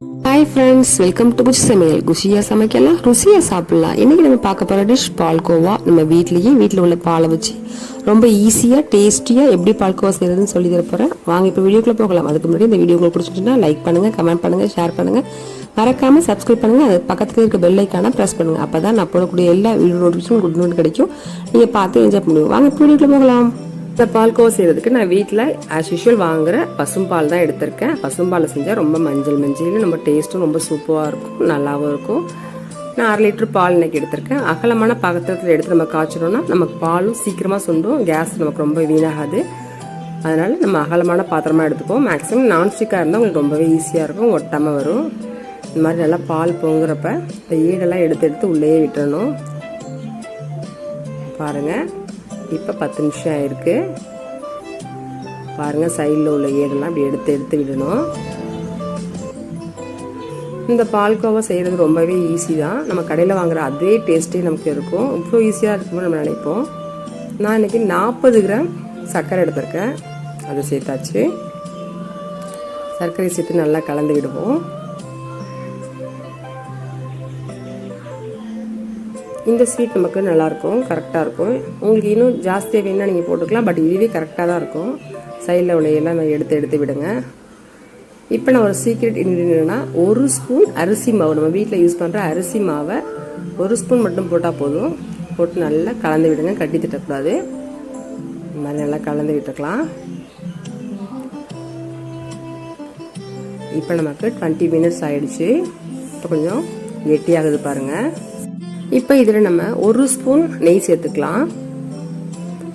Hi friends welcome to குச்சி சமையல் குஷியாக சமைக்கலாம் ருசியாக சாப்பிடலாம். இன்றைக்கி நம்ம பார்க்க போகிற டிஷ் பால்கோவா. நம்ம வீட்லேயே வீட்டில் உள்ள பாலை வச்சு ரொம்ப ஈஸியாக டேஸ்டியாக எப்படி பால்கோவா செய்கிறதுன்னு சொல்லி தர போகிறேன் வாங்க இப்போ வீடியோக்குள்ளே போகலாம். அதுக்கு முன்னாடி இந்த வீடியோ உங்களுக்கு லைக் பண்ணுங்கள் கமெண்ட் பண்ணுங்கள் ஷேர் பண்ணுங்கள் மறக்காமல் சப்ஸ்கிரைப் பண்ணுங்கள் அது பக்கத்தில் இருக்க பெல் ஐக்கான ப்ரெஸ் பண்ணுங்கள் அப்போ தான் நான் போடக்கூடிய எல்லா வீடியோ நோட்டிஃபிகேஷன் குட் நோட் கிடைக்கும். நீங்கள் பார்த்து என்ஜாய் பண்ணுவோம் வாங்க இப்போ வீடியோக்குள்ளே போகலாம். இந்த பால்கோவா செய்கிறதுக்கு நான் வீட்டில் ஆஸ் யூஷுவல் வாங்குற பசும்பால் தான் எடுத்திருக்கேன். பசும்பால் செஞ்சால் ரொம்ப மஞ்சள் மஞ்சள் நம்ம டேஸ்ட்டும் ரொம்ப சூப்பராக இருக்கும் நல்லாவும் இருக்கும். நான் அரை லிட்டர் பால் இன்னைக்கு எடுத்திருக்கேன். அகலமான பாத்திரத்தில் எடுத்து நம்ம காய்ச்சணும்னா நமக்கு பாலும் சீக்கிரமாக சுண்டும் கேஸ் நமக்கு ரொம்ப வீணாகாது. அதனால் நம்ம அகலமான பாத்திரமாக எடுத்துப்போம் மேக்ஸிமம் நான்ஸ்டிக்காக இருந்தால் உங்களுக்கு ரொம்பவே ஈஸியாக இருக்கும் ஒட்டாமல் வரும். இந்த மாதிரி நல்லா பால் பொங்குறப்ப இந்த ஈடெல்லாம் எடுத்து எடுத்து உள்ளேயே விட்டுறணும். பாருங்கள் இப்போ பத்து நிமிஷம் ஆயிருக்கு. பாருங்கள் சைடில் உள்ள ஏடெல்லாம் இப்படி எடுத்து எடுத்து விடணும். இந்த பால்கோவா செய்கிறது ரொம்பவே ஈஸி தான். நம்ம கடையில் வாங்குற அதே டேஸ்ட்டே நமக்கு இருக்கும். இவ்வளோ ஈஸியாக இருக்கும்னு நம்ம நினைப்போம். நான் இன்றைக்கி நாற்பது கிராம் சர்க்கரை எடுத்திருக்கேன். அதை சேர்த்தாச்சு. சர்க்கரை சேர்த்து நல்லா கலந்து விடுவோம். இந்த ஸ்வீட் நமக்கு நல்லாயிருக்கும் கரெக்டாக இருக்கும். உங்களுக்கு இன்னும் ஜாஸ்தியாக வேணால் நீங்கள் போட்டுக்கலாம் பட் இதுவே கரெக்டாக தான் இருக்கும். சைடில் உள்ள நான் எடுத்து எடுத்து விடுங்க. இப்போ நான் ஒரு சீக்ரெட் இன்க்ரீடியன்ட்னா ஒரு ஸ்பூன் அரிசி மாவு. நம்ம வீட்டில் யூஸ் பண்ணுற அரிசி மாவை ஒரு ஸ்பூன் மட்டும் போட்டால் போதும். போட்டு நல்லா கலந்து விடுங்க கட்டி திட்டக்கூடாது. இந்த மாதிரி நல்லா கலந்து விட்டுக்கலாம். இப்போ நமக்கு டுவெண்ட்டி மினிட்ஸ் ஆகிடுச்சு இப்போ கொஞ்சம் கெட்டியாகுது பாருங்கள் இப்போ இதில் நம்ம ஒரு ஸ்பூன் நெய் சேர்த்துக்கலாம்.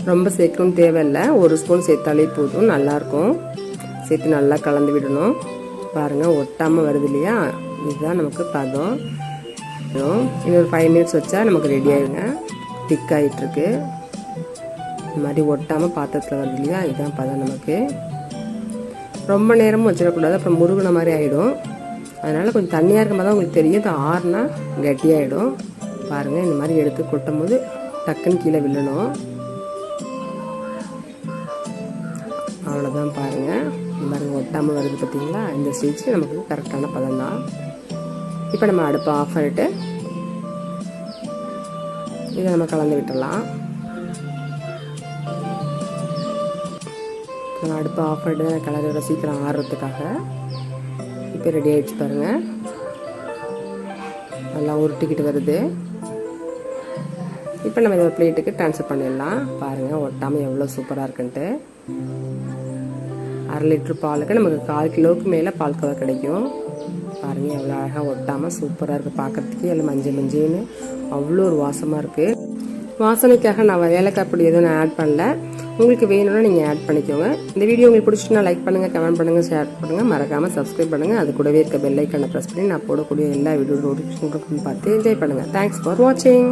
ரொம்ப சேர்க்கணும் தேவையில்லை. ஒரு ஸ்பூன் சேர்த்தாலே போதும் நல்லாயிருக்கும். சேர்த்து நல்லா கலந்து விடணும். பாருங்கள் ஒட்டாமல் வருது இல்லையா? இதுதான் நமக்கு பதம். இன்னொரு ஃபைவ் மினிட்ஸ் வச்சா நமக்கு ரெடி ஆகிடுங்க திக் ஆகிட்டுருக்கு இந்த மாதிரி ஒட்டாமல் பாத்திரத்தில் வருது இல்லையா? இதுதான் பதம் நமக்கு. ரொம்ப நேரமும் வச்சிடக்கூடாது. அப்புறம் முருகின மாதிரி ஆகிடும் அதனால் கொஞ்சம் தண்ணியாக இருக்கும்போது தான் உங்களுக்கு தெரியும். இது ஆறுனா கட்டியாகிடும் பாருங்கள் இந்த மாதிரி எடுத்து கொட்டும் போது டக்குன்னு கீழே விழணும். அவ்வளோதான் பாருங்கள் இந்த மாதிரி ஒட்டாமல் வருது பார்த்தீங்களா இந்த ஸ்டேஜ் நமக்கு கரெக்டான பதம் தான். இப்போ நம்ம அடுப்பை ஆஃப் பண்ணிட்டு இதை நம்ம கலந்து விட்டுடலாம் நான் அடுப்பை ஆஃப் பண்ணிட்டு தான் கலரோட சீக்கிரம் ஆடுறதுக்காக இப்போ ரெடி ஆகிடுச்சு பாருங்கள் நல்லா உருட்டிக்கிட்டு வருது. இப்போ நம்ம இதை பிளேட்டுக்கு ட்ரான்ஸ்ஃபர் பண்ணிடலாம். பாருங்கள் ஒட்டாமல் எவ்வளோ சூப்பராக இருக்குன்ட்டு. அரை லிட்டர் பாலுக்கு நமக்கு கால் கிலோவுக்கு மேலே பால் கவர் கிடைக்கும். பாருங்கள் எவ்வளோ அழகாக ஒட்டாமல் சூப்பராக இருக்குது பார்க்குறதுக்கு எல்லாம் மஞ்சள் மஞ்சள்னு அவ்வளோ ஒரு வாசமாக இருக்குது வாசனைக்காக நான் ஏலக்காய் பொடி எதுவும் நான் ஆட் பண்ணல. உங்களுக்கு வேணும்னா நீங்கள் ஆட் பண்ணிக்கோங்க. இந்த வீடியோ உங்களுக்கு பிடிச்சிட்டுனா லைக் பண்ணுங்கள் கமெண்ட் பண்ணுங்கள் ஷேர் பண்ணுங்கள் மறக்காமல் சப்ஸ்கிரைப் பண்ணுங்கள் அது கூடவே இருக்க பெல்லைக்கான ப்ரெஸ் பண்ணி நான் போடக்கூடிய எல்லா வீடியோ நோட்டிஃபிகேஷன் பார்த்து என்ஜாய் பண்ணுங்கள் தேங்க்ஸ் ஃபார் வாட்சிங்